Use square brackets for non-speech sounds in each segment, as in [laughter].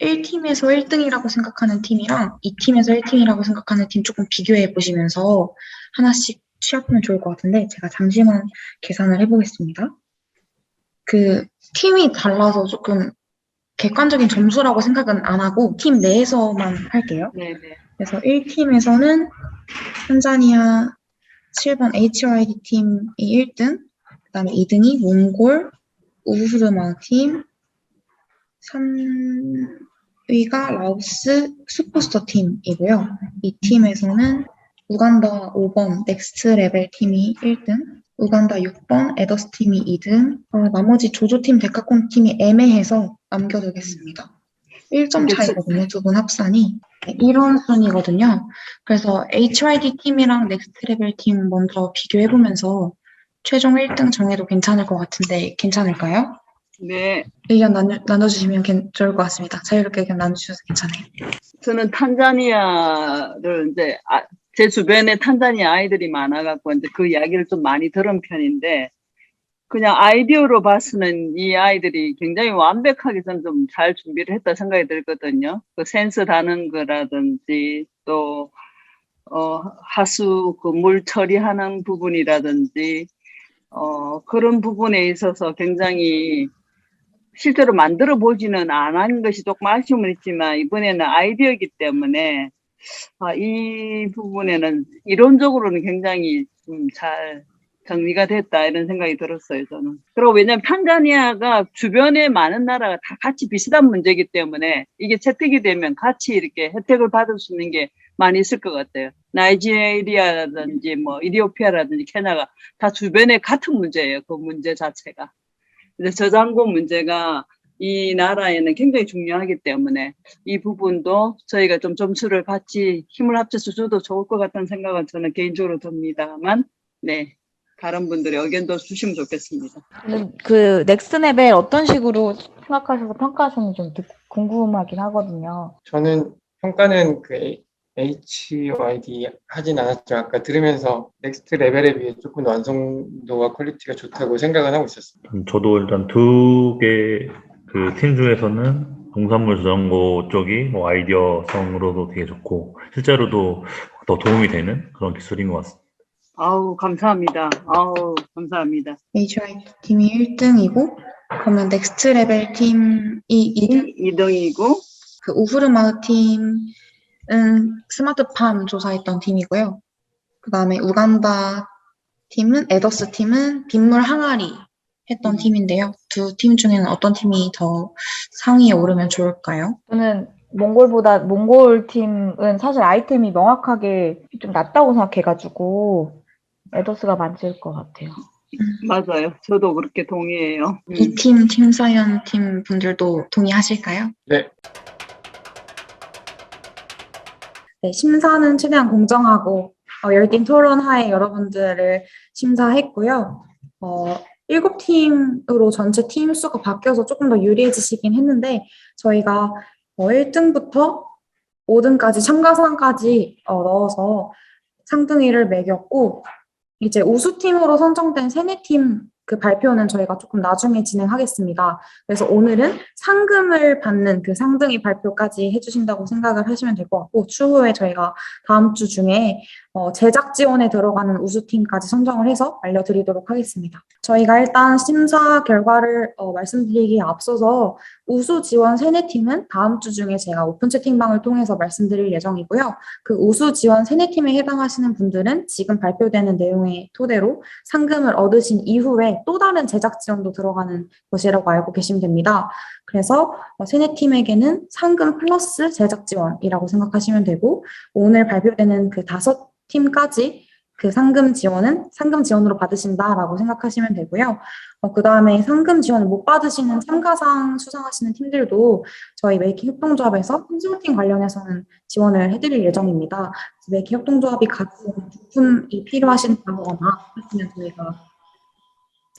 1팀에서 1등이라고 생각하는 팀이랑 2팀에서 1팀이라고 생각하는 팀 조금 비교해 보시면서 하나씩 취합하면 좋을 것 같은데 제가 잠시만 계산을 해보겠습니다. 그 팀이 달라서 조금 객관적인 점수라고 생각은 안 하고 팀 내에서만 할게요. 네네. 그래서 1팀에서는 탄자니아 7번 HYD 팀이 1등, 그 다음에 2등이 몽골, 우후르마 팀, 3 위가 라오스 슈퍼스터 팀이고요. 이 팀에서는 우간다 5번 넥스트 레벨 팀이 1등, 우간다 6번 에더스 팀이 2등, 어, 나머지 조조팀 데카콘 팀이 애매해서 남겨두겠습니다. 1점 차이거든요, 두 분 합산이. 네, 이런 순이거든요. 그래서 HYD 팀이랑 넥스트 레벨 팀 먼저 비교해보면서 최종 1등 정해도 괜찮을 것 같은데 괜찮을까요? 네. 의견 나눠, 나눠주시면 괜- 좋을 것 같습니다. 자유롭게 의견 나눠주셔서 괜찮아요. 저는 탄자니아를 이제 아, 제 주변에 탄자니아 아이들이 많아갖고 이제 그 이야기를 좀 많이 들은 편인데 그냥 아이디어로 봤으면 이 아이들이 굉장히 완벽하게 저는 좀 잘 준비를 했다 생각이 들거든요. 그 센스 다는 거라든지 또 어, 하수 그 물 처리하는 부분이라든지 어, 그런 부분에 있어서 굉장히 실제로 만들어 보지는 않은 것이 조금 아쉬움은 있지만 이번에는 아이디어이기 때문에 아, 이 부분에는 이론적으로는 굉장히 좀 잘 정리가 됐다 이런 생각이 들었어요 저는. 그리고 왜냐하면 탄자니아가 주변에 많은 나라가 다 같이 비슷한 문제이기 때문에 이게 채택이 되면 같이 이렇게 혜택을 받을 수 있는 게 많이 있을 것 같아요. 나이지리아라든지 뭐 이디오피아라든지 케냐가 다 주변에 같은 문제예요. 그 문제 자체가. 근데 저장고 문제가 이 나라에는 굉장히 중요하기 때문에 이 부분도 저희가 좀 점수를 같이 힘을 합쳐서 줘도 좋을 것 같다는 생각은 저는 개인적으로 듭니다만, 네. 다른 분들의 의견도 주시면 좋겠습니다. 저는 그 넥스트 레벨 어떤 식으로 생각하셔서 평가하셨는지 좀 듣- 궁금하긴 하거든요. 저는 평가는 그 HYD 하진 않았죠. 아까 들으면서 넥스트 레벨에 비해 조금 완성도와 퀄리티가 좋다고 생각은 하고 있었어요. 음, 저도 일단 두 개 그 팀 중에서는 농산물 저장고 쪽이 뭐 아이디어성으로도 되게 좋고 실제로도 더 도움이 되는 그런 기술인 것 같습니다. 아우, 감사합니다. 아우, 감사합니다. HYD 팀이 1등이고 그러면 넥스트 레벨 팀이 2등, 2등이고, 그 우후르마흐 팀 은 스마트팜 조사했던 팀이고요. 그 다음에 우간다 팀은 에더스 팀은 빗물 항아리 했던 팀인데요. 두 팀 중에는 어떤 팀이 더 상위에 오르면 좋을까요? 저는 몽골보다 몽골 팀은 사실 아이템이 명확하게 좀 낫다고 생각해가지고 에더스가 맞을 것 같아요. 맞아요. 저도 그렇게 동의해요. 음. 이팀 팀사연 팀 분들도 동의하실까요? 네. 네, 심사는 최대한 공정하고 어, 열띤 토론하에 여러분들을 심사했고요. 어, 7팀으로 전체 팀 수가 바뀌어서 조금 더 유리해지시긴 했는데 저희가 어, 1등부터 5등까지 참가상까지 어, 넣어서 상등위를 매겼고 이제 우수팀으로 선정된 세네 팀 그 발표는 저희가 조금 나중에 진행하겠습니다. 그래서 오늘은 상금을 받는 그 상등위 발표까지 해주신다고 생각을 하시면 될 것 같고 추후에 저희가 다음 주 중에 어, 제작 지원에 들어가는 우수팀까지 선정을 해서 알려드리도록 하겠습니다. 저희가 일단 심사 결과를 어, 말씀드리기에 앞서서 우수 지원 세네 팀은 다음 주 중에 제가 오픈 채팅방을 통해서 말씀드릴 예정이고요. 그 우수 지원 세네 팀에 해당하시는 분들은 지금 발표되는 내용의 토대로 상금을 얻으신 이후에 또 다른 제작 지원도 들어가는 것이라고 알고 계시면 됩니다. 그래서 어, 세네 팀에게는 상금 플러스 제작 지원이라고 생각하시면 되고 오늘 발표되는 그 다섯 팀까지 그 상금 지원은 상금 지원으로 받으신다라고 생각하시면 되고요. 어, 그 다음에 상금 지원을 못 받으시는 참가상 수상하시는 팀들도 저희 메이킹 협동조합에서 컨설팅 관련해서는 지원을 해드릴 예정입니다. 메이킹 협동조합이 있는 부품이 필요하신다거나 하시면 저희가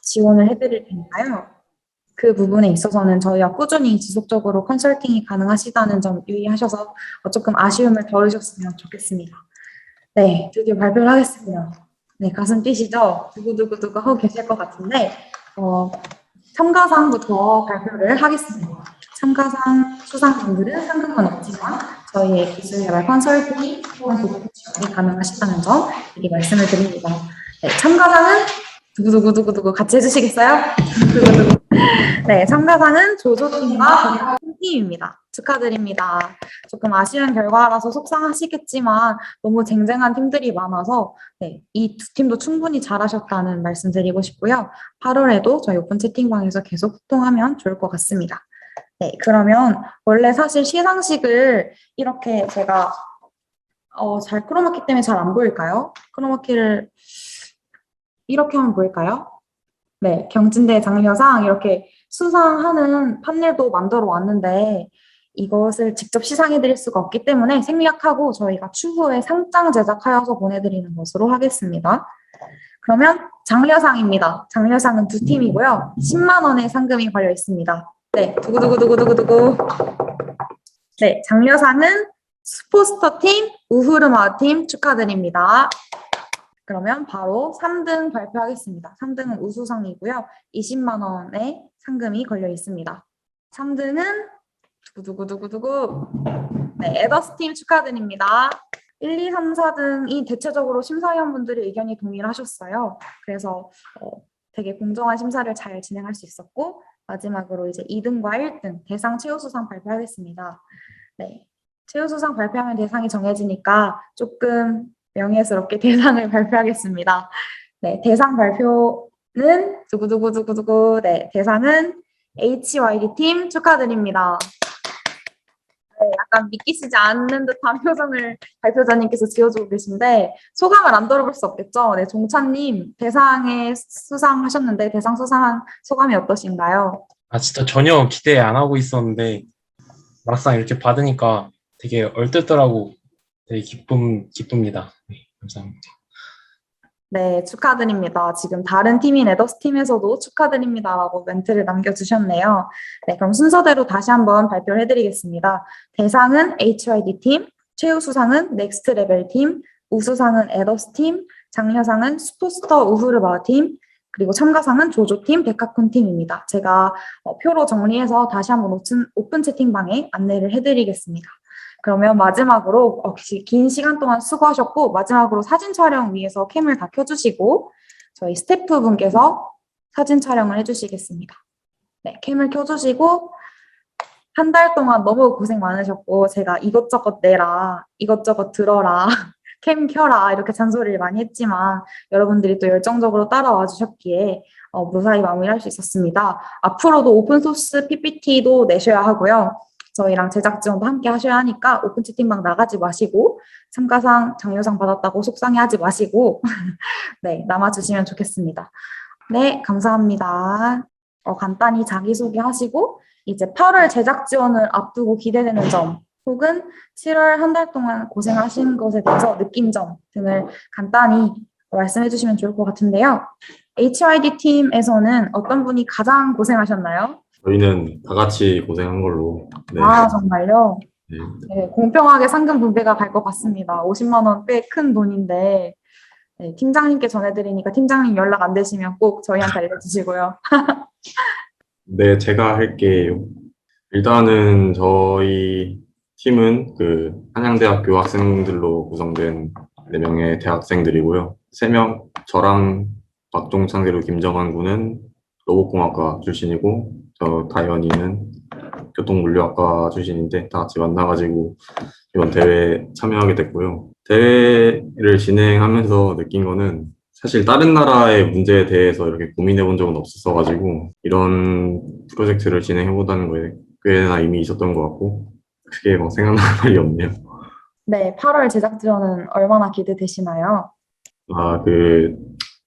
지원을 해드릴 테니까요. 그 부분에 있어서는 저희와 꾸준히 지속적으로 컨설팅이 가능하시다는 점 유의하셔서 어, 조금 아쉬움을 덜으셨으면 좋겠습니다. 네, 드디어 발표를 하겠습니다. 네, 가슴 뛰시죠? 두구두구두구 하고 계실 것 같은데, 어, 참가상부터 발표를 하겠습니다. 참가상 수상분들은 상금은 없지만 저희의 기술 개발 컨설팅이 또한 도움 지원이 가능하시다는 점 미리 말씀을 드립니다. 네, 참가상은 두구두구두구두구 같이 해주시겠어요? [laughs] 네, 참가상은 조조팀과 팀입니다. 축하드립니다. 조금 아쉬운 결과라서 속상하시겠지만 너무 쟁쟁한 팀들이 많아서 네, 이 두 팀도 충분히 잘하셨다는 말씀 드리고 싶고요. 8월에도 저희 오픈 채팅방에서 계속 소통하면 좋을 것 같습니다. 네, 그러면 원래 사실 시상식을 이렇게 제가 어, 잘 크로마키 때문에 잘 안 보일까요? 크로마키를 이렇게 하면 보일까요? 네, 경진대 장려상 이렇게 수상하는 판넬도 만들어 왔는데 이것을 직접 시상해 드릴 수가 없기 때문에 생략하고 저희가 추후에 상장 제작하여서 보내드리는 것으로 하겠습니다. 그러면 장려상입니다. 장려상은 두 팀이고요. 10만 원의 상금이 걸려 있습니다. 네, 두구두구두구두구두구. 네, 장려상은 스포스터 팀, 우후르마 팀 축하드립니다. 그러면 바로 3등 발표하겠습니다. 3등은 우수상이고요. 20만 원의 상금이 걸려 있습니다. 3등은 두구두구두구두구. 네, 에더스 팀 축하드립니다. 1, 2, 3, 4등이 대체적으로 심사위원분들의 의견이 동일하셨어요. 그래서 어, 되게 공정한 심사를 잘 진행할 수 있었고 마지막으로 이제 2등과 1등 대상 최우수상 발표하겠습니다. 네, 최우수상 발표하면 대상이 정해지니까 조금 명예스럽게 [laughs] 대상을 발표하겠습니다. 네, 대상 발표는 두구두구두구두구. 네, 대상은 HYD 팀 축하드립니다. 네, 약간 믿기시지 않는 듯한 [laughs] 표정을 발표자님께서 지어주고 계신데 소감을 안 들어볼 수 없겠죠. 네, 종찬님 대상에 수상하셨는데 대상 수상한 소감이 어떠신가요? 아, 진짜 전혀 기대 안 하고 있었는데, 막상 이렇게 받으니까 되게 얼뜻더라고. 되게 기쁨, 기쁩니다. 네, 감사합니다. 네, 축하드립니다. 지금 다른 팀인 에더스 팀에서도 축하드립니다라고 멘트를 남겨주셨네요. 네, 그럼 순서대로 다시 한번 발표를 해드리겠습니다. 대상은 HYD 팀, 최우수상은 넥스트 레벨 팀, 우수상은 에더스 팀, 장려상은 스포스터 우후르바 팀, 그리고 참가상은 조조 팀, 데카콘 팀입니다. 제가 어, 표로 정리해서 다시 한번 오픈 채팅방에 안내를 해드리겠습니다. 그러면 마지막으로 역시 긴 시간 동안 수고하셨고 마지막으로 사진 촬영 위해서 캠을 다 켜주시고 저희 스태프분께서 사진 촬영을 해주시겠습니다. 네, 캠을 켜주시고 한 달 동안 너무 고생 많으셨고 제가 이것저것 내라, 이것저것 들어라, [laughs] 캠 켜라 이렇게 잔소리를 많이 했지만 여러분들이 또 열정적으로 따라와 주셨기에 어, 무사히 마무리할 수 있었습니다. 앞으로도 오픈소스 PPT도 내셔야 하고요. 저희랑 제작 지원도 함께 하셔야 하니까 오픈 채팅방 나가지 마시고 참가상 장려상 받았다고 속상해하지 마시고 [laughs] 네 남아주시면 좋겠습니다. 네 감사합니다. 어, 간단히 자기소개 하시고 이제 8월 제작 지원을 앞두고 기대되는 점 혹은 7월 한 달 동안 고생하신 것에 대해서 느낀 점 등을 간단히 말씀해 주시면 좋을 것 같은데요. HYD 팀에서는 어떤 분이 가장 고생하셨나요? 저희는 다 같이 고생한 걸로. 네. 아 정말요? 네. 네, 공평하게 상금 분배가 갈 것 같습니다. 50만 원 꽤 큰 돈인데 네, 팀장님께 전해드리니까 팀장님 연락 안 되시면 꼭 저희한테 알려주시고요. [laughs] 네, 제가 할게요. 일단은 저희 팀은 그 한양대학교 학생들로 구성된 4명의 대학생들이고요. 3명, 저랑 박종창 그리고 김정환 군은 로봇공학과 출신이고 저 다현이는 교통물류학과 출신인데 다 같이 만나가지고 이번 대회에 참여하게 됐고요. 대회를 진행하면서 느낀 거는 사실 다른 나라의 문제에 대해서 이렇게 고민해 본 적은 없었어가지고 이런 프로젝트를 진행해 보다는 거에 꽤나 이미 있었던 것 같고 크게 뭐 생각나는 말이 없네요. 네, 8월 제작 지원은 얼마나 기대되시나요? 아, 그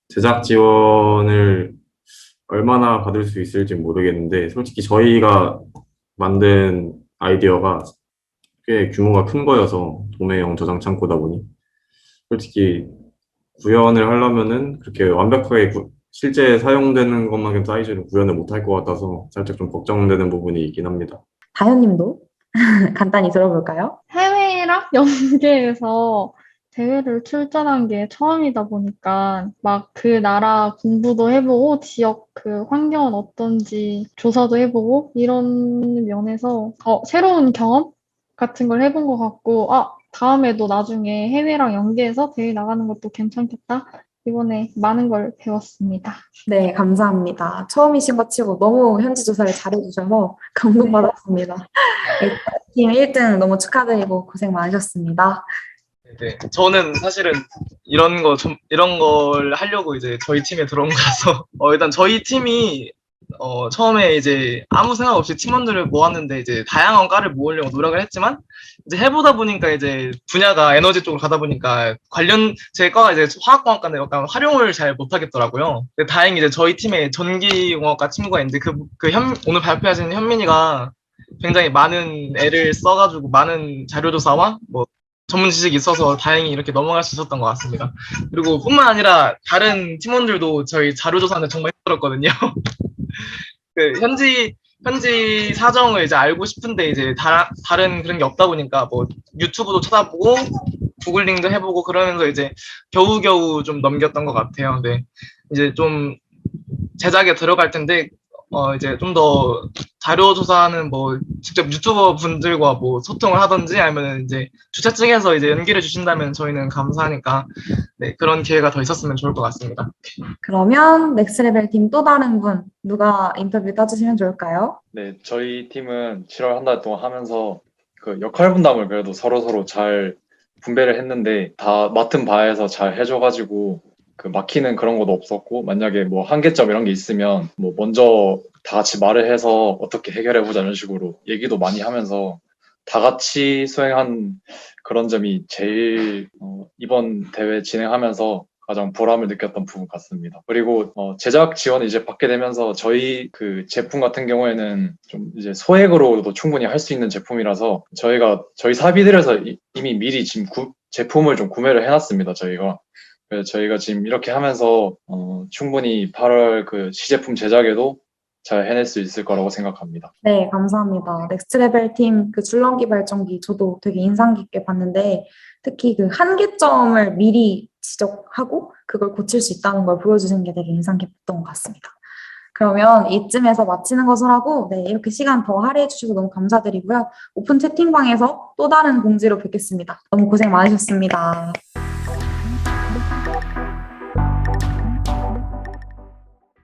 제작 지원을 얼마나 받을 수 있을지 모르겠는데 솔직히 저희가 만든 아이디어가 꽤 규모가 큰 거여서 도매형 저장 창고다 보니 솔직히 구현을 하려면은 그렇게 완벽하게 구- 실제 사용되는 것만큼 사이즈를 구현을 못할 것 같아서 살짝 좀 걱정되는 부분이 있긴 합니다. 다현님도 [laughs] 간단히 들어볼까요? 해외랑 연계해서 대회를 출전한 게 처음이다 보니까 막 그 나라 공부도 해보고 지역 그 환경은 어떤지 조사도 해보고 이런 면에서 어, 새로운 경험 같은 걸 해본 것 같고 아 다음에도 나중에 해외랑 연계해서 대회 나가는 것도 괜찮겠다. 이번에 많은 걸 배웠습니다. 네, 감사합니다. 처음이신 것 치고 너무 현지 조사를 잘해주셔서 [laughs] 감동받았습니다. 네, 팀 1등 너무 축하드리고 고생 많으셨습니다. 네, 저는 사실은 이런 거 좀 이런 걸 하려고 이제 저희 팀에 들어온 거라서 [laughs] 어, 일단 저희 팀이 어, 처음에 이제 아무 생각 없이 팀원들을 모았는데 이제 다양한 과를 모으려고 노력을 했지만 이제 해보다 보니까 이제 분야가 에너지 쪽으로 가다 보니까 관련 제 과가 이제 화학공학과인데 약간 활용을 잘 못하겠더라고요. 근데 다행히 이제 저희 팀에 전기공학과 친구가 있는데 그, 그 현, 오늘 발표하신 현민이가 굉장히 많은 애를 써가지고 많은 자료조사와 뭐 전문 지식이 있어서 다행히 이렇게 넘어갈 수 있었던 것 같습니다. 그리고 뿐만 아니라 다른 팀원들도 저희 자료조사는 정말 힘들었거든요. [laughs] 그 현지 현지 사정을 이제 알고 싶은데 이제 다, 다른 그런 게 없다 보니까 뭐 유튜브도 찾아보고 구글링도 해보고 그러면서 이제 겨우겨우 좀 넘겼던 것 같아요. 근데 이제 좀 제작에 들어갈 텐데 어 이제 좀 더 자료 조사하는 뭐 직접 유튜버 분들과 뭐 소통을 하든지 아니면 이제 주최 측에서 이제 연기를 주신다면 저희는 감사하니까 네 그런 기회가 더 있었으면 좋을 것 같습니다. 그러면 넥스레벨 팀 또 다른 분 누가 인터뷰 따주시면 좋을까요? 네, 저희 팀은 7월 한 달 동안 하면서 그 역할 분담을 그래도 서로 서로 잘 분배를 했는데 다 맡은 바에서 잘 해줘가지고 그 막히는 그런 것도 없었고 만약에 뭐 한계점 이런 게 있으면 뭐 먼저 다 같이 말을 해서 어떻게 해결해 보자 이런 식으로 얘기도 많이 하면서 다 같이 수행한 그런 점이 제일 어, 이번 대회 진행하면서 가장 보람을 느꼈던 부분 같습니다. 그리고 어, 제작 지원을 이제 받게 되면서 저희 그 제품 같은 경우에는 좀 이제 소액으로도 충분히 할 수 있는 제품이라서 저희가 저희 사비들에서 이- 이미 미리 지금 구- 제품을 좀 구매를 해놨습니다. 저희가 저희가 지금 이렇게 하면서 어, 충분히 8월 그 시제품 제작에도 잘 해낼 수 있을 거라고 생각합니다. 네, 감사합니다. 넥스트레벨 팀 그 줄넘기 발전기 저도 되게 인상 깊게 봤는데 특히 그 한계점을 미리 지적하고 그걸 고칠 수 있다는 걸 보여주신 게 되게 인상 깊었던 것 같습니다. 그러면 이쯤에서 마치는 것을 하고 네, 이렇게 시간 더 할애해 주셔서 너무 감사드리고요. 오픈 채팅방에서 또 다른 공지로 뵙겠습니다. 너무 고생 많으셨습니다.